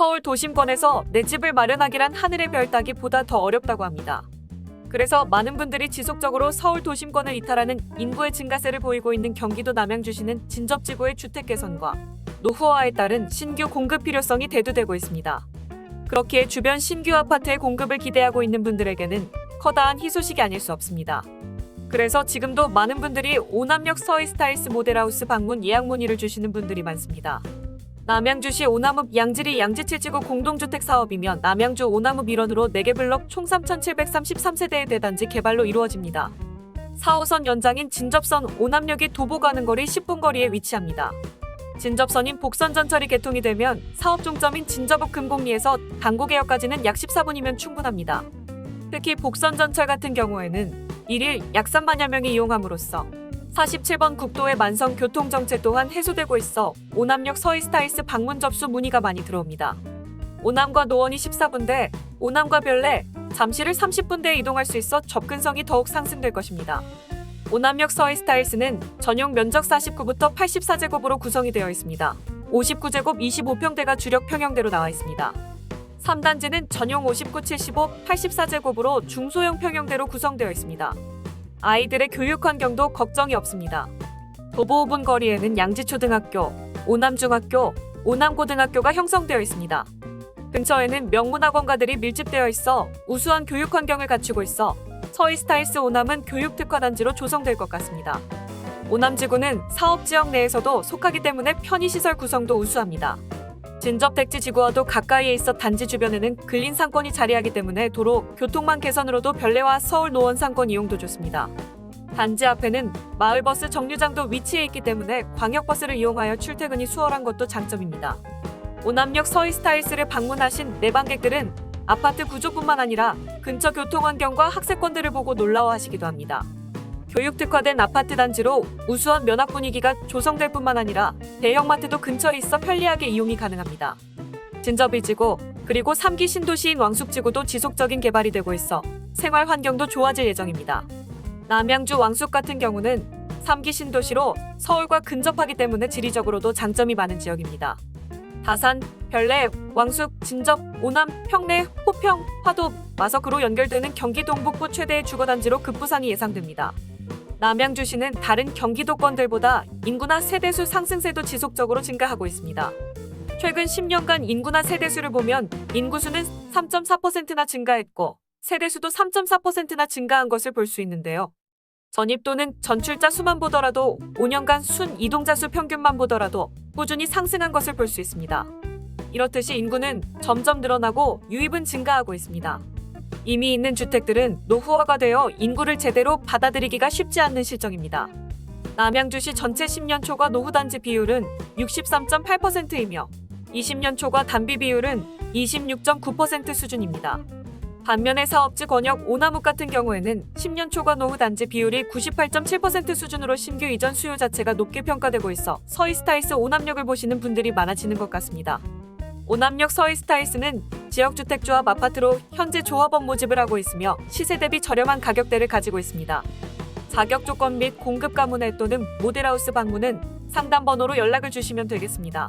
서울 도심권에서 내 집을 마련하기란 하늘의 별 따기보다 더 어렵다고 합니다. 그래서 많은 분들이 지속적으로 서울 도심권을 이탈하는 인구의 증가세를 보이고 있는 경기도 남양주시는 진접지구의 주택 개선과 노후화에 따른 신규 공급 필요성이 대두되고 있습니다. 그렇기에 주변 신규 아파트의 공급을 기대하고 있는 분들에게는 커다란 희소식이 아닐 수 없습니다. 그래서 지금도 많은 분들이 오남역 서이스타일스 모델하우스 방문 예약 문의를 주시는 분들이 많습니다. 남양주시 오남읍 양지리 양지칠지구 공동주택 사업이면 남양주 오남읍 일원으로 4개 블럭 총 3,733세대의 대단지 개발로 이루어집니다. 4호선 연장인 진접선 오남역이 도보 가는 거리 10분 거리에 위치합니다. 진접선인 복선 전철이 개통이 되면 사업 중점인 진접읍 금곡리에서 당구개역까지는 약 14분이면 충분합니다. 특히 복선 전철 같은 경우에는 일일 약 3만여 명이 이용함으로써 47번 국도의 만성 교통 정체 또한 해소되고 있어 오남역 서이스타일스 방문 접수 문의가 많이 들어옵니다. 오남과 노원이 14분대, 오남과 별내, 잠시를 30분대에 이동할 수 있어 접근성이 더욱 상승될 것입니다. 오남역 서이스타일스는 전용 면적 49부터 84제곱으로 구성이 되어 있습니다. 59제곱 25평대가 주력 평형대로 나와 있습니다. 3단지는 전용 59, 75, 84제곱으로 중소형 평형대로 구성되어 있습니다. 아이들의 교육 환경도 걱정이 없습니다. 도보 5분 거리에는 양지초등학교, 오남중학교, 오남고등학교가 형성되어 있습니다. 근처에는 명문학원가들이 밀집되어 있어 우수한 교육 환경을 갖추고 있어 서이스타일스 오남은 교육 특화 단지로 조성될 것 같습니다. 오남 지구는 사업 지역 내에서도 속하기 때문에 편의시설 구성도 우수합니다. 진접 택지 지구와도 가까이에 있어 단지 주변에는 근린 상권이 자리하기 때문에 도로, 교통망 개선으로도 별내와 서울 노원 상권 이용도 좋습니다. 단지 앞에는 마을버스 정류장도 위치해 있기 때문에 광역버스를 이용하여 출퇴근이 수월한 것도 장점입니다. 오남역 서이스타일스를 방문하신 내방객들은 아파트 구조뿐만 아니라 근처 교통환경과 학세권들을 보고 놀라워하시기도 합니다. 교육 특화된 아파트 단지로 우수한 면학 분위기가 조성될 뿐만 아니라 대형마트도 근처에 있어 편리하게 이용이 가능합니다. 진접일지구 그리고 3기 신도시인 왕숙지구도 지속적인 개발이 되고 있어 생활 환경도 좋아질 예정입니다. 남양주 왕숙 같은 경우는 3기 신도시로 서울과 근접하기 때문에 지리적으로도 장점이 많은 지역입니다. 다산, 별내, 왕숙, 진접, 오남, 평내, 호평, 화도, 마석으로 연결되는 경기 동북부 최대의 주거단지로 급부상이 예상됩니다. 남양주시는 다른 경기도권들보다 인구나 세대수 상승세도 지속적으로 증가하고 있습니다. 최근 10년간 인구나 세대수를 보면 인구수는 3.4%나 증가했고 세대수도 3.4%나 증가한 것을 볼 수 있는데요. 전입 또는 전출자 수만 보더라도 5년간 순 이동자 수 평균만 보더라도 꾸준히 상승한 것을 볼 수 있습니다. 이렇듯이 인구는 점점 늘어나고 유입은 증가하고 있습니다. 이미 있는 주택들은 노후화가 되어 인구를 제대로 받아들이기가 쉽지 않는 실정입니다. 남양주시 전체 10년 초과 노후 단지 비율은 63.8%이며 20년 초과 단비 비율은 26.9% 수준입니다. 반면에 사업지 권역 오나무 같은 경우에는 10년 초과 노후 단지 비율이 98.7% 수준으로 신규 이전 수요 자체가 높게 평가되고 있어 서이스타일스 오남역을 보시는 분들이 많아지는 것 같습니다. 오남역 서이스타일스는 지역주택조합 아파트로 현재 조합원 모집을 하고 있으며 시세 대비 저렴한 가격대를 가지고 있습니다. 자격 조건 및 공급 가문에 또는 모델하우스 방문은 상담 번호로 연락을 주시면 되겠습니다.